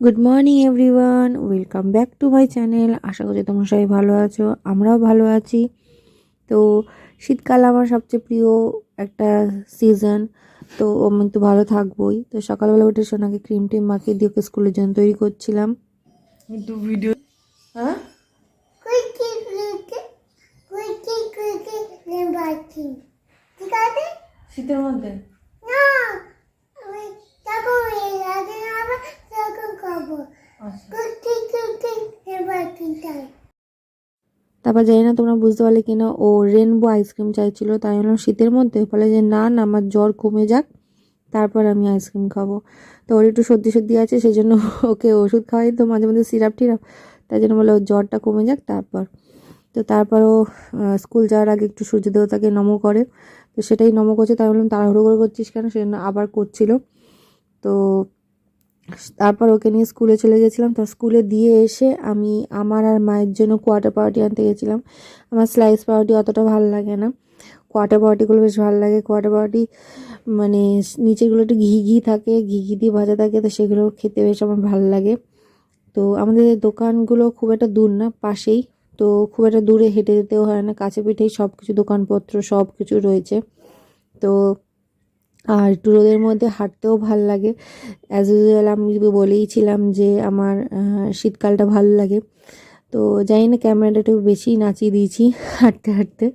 Good morning everyone welcome back to my channel আশা করছি তোমরা সবাই ভালো আছো আমরাও ভালো আছি। তো শীতকাল আমার সবচেয়ে প্রিয় একটা সিজন তো আমি তো ভালো থাকবোই। তো সকালবেলা উঠে সোনাকে ক্রিম টিম মাখিয়ে দিয়ে ওকে স্কুলের জন্য তৈরি করছিলাম। একটু ভিডিও হ্যাঁ? শীতের মধ্যে? না তারপর জানি না তোমরা বুঝতে পারলে কিনা ও রেনবো আইসক্রিম চাইছিল তাই বললাম শীতের মধ্যে। বলে যে না না আমার জ্বর কমে যাক তারপর আমি আইসক্রিম খাব। তো ওর একটু সর্দি সর্দি আছে সেই জন্য ওকে ওষুধ খাওয়াই তো মাঝে মাঝে সিরাপ টিরাপ। তাই জন্য বলে ওর জ্বরটা কমে যাক তারপর। তো তারপর ও স্কুল যাওয়ার আগে একটু সূর্য দেবতাকে নম করে। তো সেটাই নম করছে তাই বললাম তাড়াহুড়ো করে করছিস কেন সেজন্য আবার করছিল। তো তারপর ওকে নিয়ে স্কুলে চলে গেছিলাম। তো স্কুলে দিয়ে এসে আমি আমার আর মায়ের জন্য কোয়াটার পাউরুটি আনতে গেছিলাম। আমার স্লাইস পাউরুটি অতটা ভালো লাগে না। কোয়াটার পাউরুটিগুলো বেশ ভালো লাগে। কোয়াটার পাউরুটি মানে নিচেগুলো একটু ঘি ঘি থাকে, ঘি ঘি দিয়ে ভাজা থাকে, তো সেগুলো খেতে বেশ আমার ভালো লাগে। তো আমাদের দোকানগুলো খুব একটা দূর না, পাশেই। তো খুব একটা দূরে হেঁটে যেতেও হয় না। কাছে পিঠেই সব কিছু দোকানপত্র সব কিছু রয়েছে। তো আর একটু রোদের মধ্যে হাঁটতেও ভালো লাগে। অ্যাজ ইউজুয়াল আমি বলেইছিলাম যে আমার শীতকালটা ভালো লাগে। তো জানি না ক্যামেরাটা একটু বেশি নাচিয়ে দিয়েছি হাঁটতে হাঁটতে।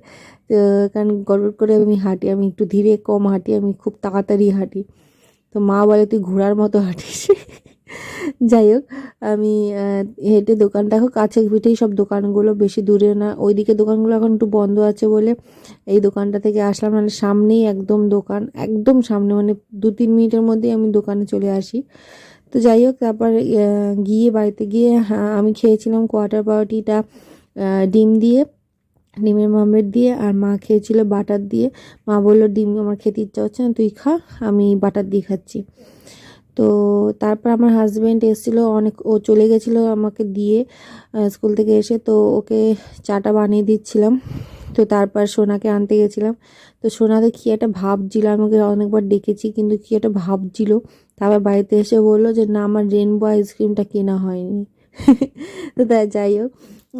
তো কারণ গড়বড় করে আমি হাঁটি, আমি একটু ধীরে কম হাঁটি, আমি খুব তাড়াতাড়ি হাঁটি। তো মা বলে, তুই ঘোড়ার মতো হাঁটিস। যাই হোক আমি হেঁটে দোকান দেখো কাছে পিঠেই সব দোকানগুলো বেশি দূরে না। ওইদিকে দোকানগুলো এখন একটু বন্ধ আছে বলে এই দোকানটা থেকে আসলাম মানে সামনেই একদম দোকান একদম সামনে মানে দু তিন মিনিটের মধ্যেই আমি দোকানে চলে আসি। তো যাই হোক তারপর গিয়ে বাড়িতে গিয়ে হ্যাঁ, আমি খেয়েছিলাম কোয়াটার পাউরুটিটা ডিম দিয়ে ডিমের মামলেট দিয়ে আর মা খেয়েছিল বাটার দিয়ে। মা বলল ডিম আমার খেতে ইচ্ছা হচ্ছে না তুই খা আমি বাটার দিয়ে খাচ্ছি। তো তারপর আমার হাজব্যান্ড এসেছিল, অনেক, ও চলে গেছিল আমাকে দিয়ে স্কুল থেকে এসে তো ওকে চাটা বানিয়ে দিচ্ছিলাম। তো তারপর সোনাকে আনতে গেছিলাম। তো সোনাতে কী একটা ভাবছিল আমি ওকে অনেকবার ডেকেছি কিন্তু কী একটা ভাবছিল তারপর বাড়িতে এসে বলল যে, না, আমার রেনবো আইসক্রিমটা কেনা হয়নি। তো তাই যাই হোক,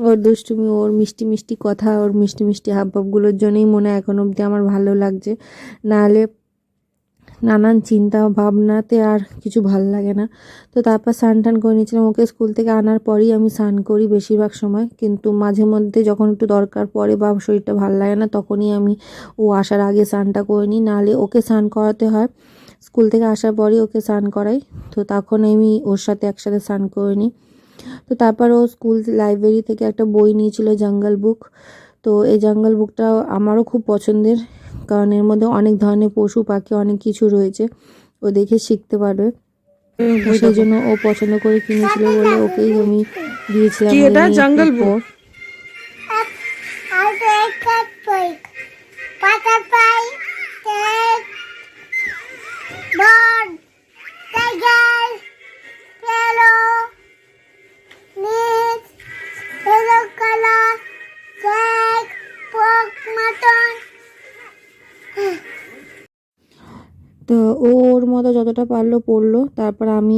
ওর দুষ্টুমি, ওর মিষ্টি মিষ্টি কথা, ওর মিষ্টি মিষ্টি হাবভাবগুলোর জন্যই মনে এখন অবধি আমার ভালো লাগছে। নাহলে নানান চিন্তা ভাবনাতে আর কিছু ভালো লাগে না। তো তারপর স্নান টান করে নিয়েছিলাম। ওকে স্কুল থেকে আনার পরেই আমি স্নান করি বেশিরভাগ সময়। কিন্তু মাঝে মধ্যে যখন একটু দরকার পড়ে বা শরীরটা ভালো লাগে না, তখনই আমি ও আসার আগে স্নানটা করে নিই। নাহলে ওকে স্নান করাতে হয়। স্কুল থেকে আসার পরেই ওকে স্নান করাই। তো তখন আমি ওর সাথে একসাথে স্নান করে নিই। তো তারপর ও স্কুল লাইব্রেরি থেকে একটা বই নিয়েছিল, জঙ্গল বুক। তো এই জঙ্গল বুকটা আমারও খুব পছন্দের। কারণ এর মধ্যে অনেক ধরনের পশু পাখি অনেক কিছু রয়েছে। ও দেখে শিখতে পারবে। সেই জন্য ও পছন্দ করে কিনেছিল বলে ওকেই আমি দিয়েছিলাম এটা? জঙ্গল বুক? পাতা পাই তো ও ওর মতো যতটা পারল পড়ল, তারপর আমি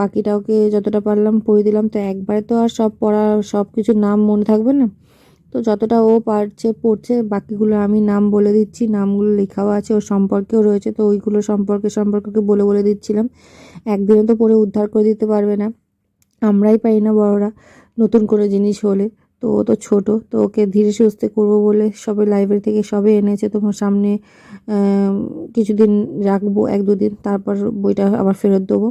বাকিটা ওকে যতটা পারলাম পড়ে দিলাম। তো একবারে তো আর সব পড়া, সব কিছু নাম মনে থাকবে না। তো যতটা ও পারছে, পড়ছে, বাকিগুলো আমি নাম বলে দিচ্ছি, নামগুলো লেখাও আছে, ওর সম্পর্কেও রয়েছে, তো ওইগুলো সম্পর্কে সম্পর্কে বলে বলে দিচ্ছিলাম। একদিনে তো পড়ে উদ্ধার করে দিতে পারবে না। আমরাই পাই না বড়রা নতুন করে জিনিস হলে। তো ও তো ছোট, তো ওকে ধীরে সুস্থে করব বলে সবে লাইব্রেরি থেকে সবে এনেছে তোমার সামনে কিছুদিন রাখব, এক দুদিন তারপর বইটা আবার ফেরত দেবো।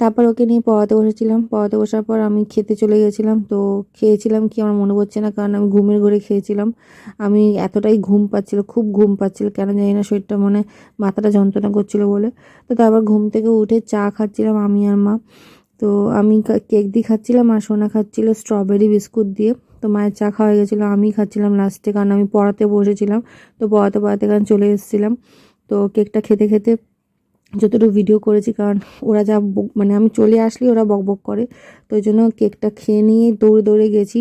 তারপর ওকে নিয়ে পড়াতে বসেছিলাম, পড়াতে বসার পর আমি খেতে চলে গেছিলাম, তো খেয়েছিলাম কি আমার মনে পড়ছে না, কারণ আমি ঘুমের ঘরে খেয়েছিলাম। আমি এতটাই ঘুম পাচ্ছিল, খুব ঘুম পাচ্ছিল, কেন জানি না শরীরটা মনে মাথাটা যন্ত্রণা করছিল বলে। তো তারপর ঘুম থেকে উঠে চা খাচ্ছিলাম আমি আর মা। তো আমি কেক দিয়ে খাচ্ছিলাম আর সোনা খাচ্ছিল স্ট্রবেরি বিস্কুট দিয়ে। তো মায়ের চা খাওয়া হয়ে গেছিল আমি খাচ্ছিলাম লাস্টে কারণ আমি পড়াতে বসেছিলাম, তো পড়াতে পড়াতে কারণ চলে এসেছিলাম। তো কেকটা খেতে খেতে যতটুকু ভিডিও করেছি, কারণ ওরা যা মানে আমি চলে আসলে, ওরা বক বক করে। তো ওই জন্য কেকটা খেয়ে নিয়ে দৌড়ে দৌড়ে গেছি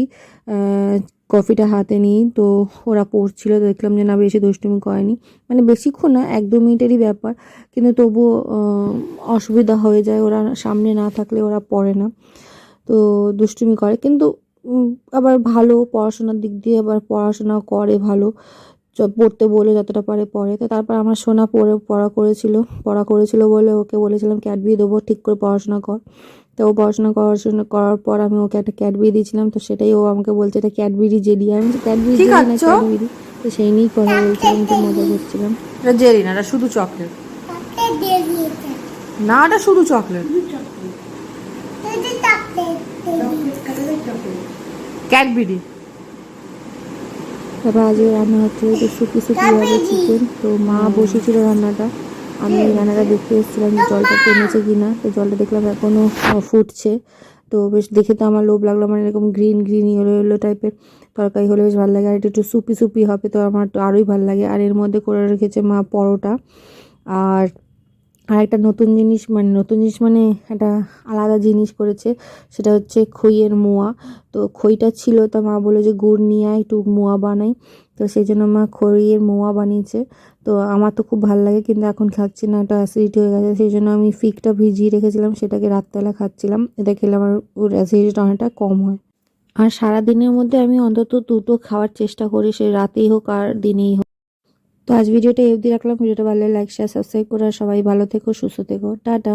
কফিটা হাতে নিই তো ওরা পড়ছিল দেখলাম যে না, বেশি দুষ্টুমি করেনি। মানে বেশিক্ষণ না, এক দু মিনিটেরই ব্যাপার। কিন্তু তবুও অসুবিধা হয়ে যায়, ওরা সামনে না থাকলে ওরা পড়ে না। তো দুষ্টুমি করে। কিন্তু আবার ভালো পড়াশোনার দিক দিয়ে আবার পড়াশোনা করে ভালো পড়তে বলে যতটা পারে পড়ে। তো তারপর আমার সোনা পড়ে পড়া করেছিল পড়া করেছিল বলে ওকে বলেছিলাম ক্যাডবি দেবো ঠিক করে পড়াশোনা কর। তো ও পড়াশোনা পড়াশোনা করার পর আমি ওকে একটা ক্যাডবি দিয়েছিলাম। তো সেটাই ও আমাকে বলছে এটা ক্যাডবেরি জেলি। আমি ক্যাডবেরি জেলি না? ক্যাডবেরি তো সেই নিয়েই কথা বলছিলাম তো মজা করছিলাম। এটা জেলি না এটা শুধু চকলেট। না এটা শুধু চকলেট। চকলেট। ক্যাডবেরি। তারপর আজকে রান্না হচ্ছে তো শুকি শুকি হবে চিকেন। তো মা বসেছিল রান্নাটা। আমি রান্নাটা দেখতে এসেছিলাম যে জলটা কমেছে কি না তো জলটা দেখলাম এখনও ফুটছে। তো বেশ দেখে তো আমার লোভ লাগল মানে এরকম গ্রিন গ্রিন ইয়েলো ইয়েলো টাইপের তরকারি হলে বেশ ভালো লাগে। আর এটা একটু সুপি সুপি হবে তো আমার তো আরোই ভালো লাগে। আর এর মধ্যে করে রেখেছে মা পরোটা। আর আর একটা নতুন জিনিস মানে নতুন জিনিস মানে একটা আলাদা জিনিস করেছে, সেটা হচ্ছে খইয়ের মোয়া। তো খইটা ছিল, তো মা বলে যে গুড় নিয়ে একটু মোয়া বানাই। তো সেই জন্য মা খইয়ের মোয়া বানিয়েছে। তো আমার তো খুব ভালো লাগে, কিন্তু এখন খাচ্ছি না এটা অ্যাসিডিটি হয়ে গেছে। সেই জন্য আমি ফিকটা ভিজিয়ে রেখেছিলাম, সেটাকে রাত্রেবেলা খাচ্ছিলাম। এটা খেলে আমার অ্যাসিডিটিটা অনেকটা কম হয়। আর সারা দিনের মধ্যে আমি অন্তত দুটো খাওয়ার চেষ্টা করি, সে রাতেই হোক আর দিনেই হোক। তো আজ ভিডিওটা এই অবধি রাখলাম। ভিডিওটা ভালো লাইক শেয়ার সাবস্ক্রাইব করে সবাই ভালো থেকো, সুস্থ থেকো। টাটা।